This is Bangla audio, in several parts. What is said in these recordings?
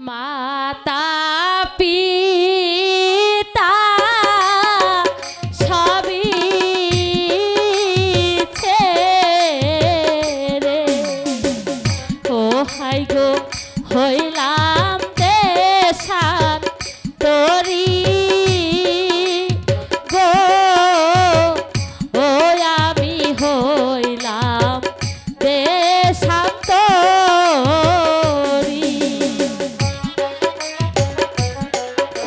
Mata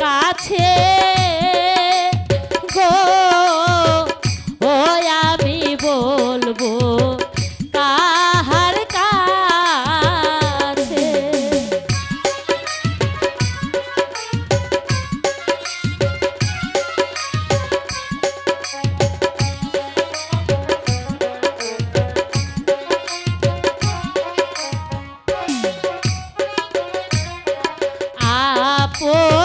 কাছে ಓ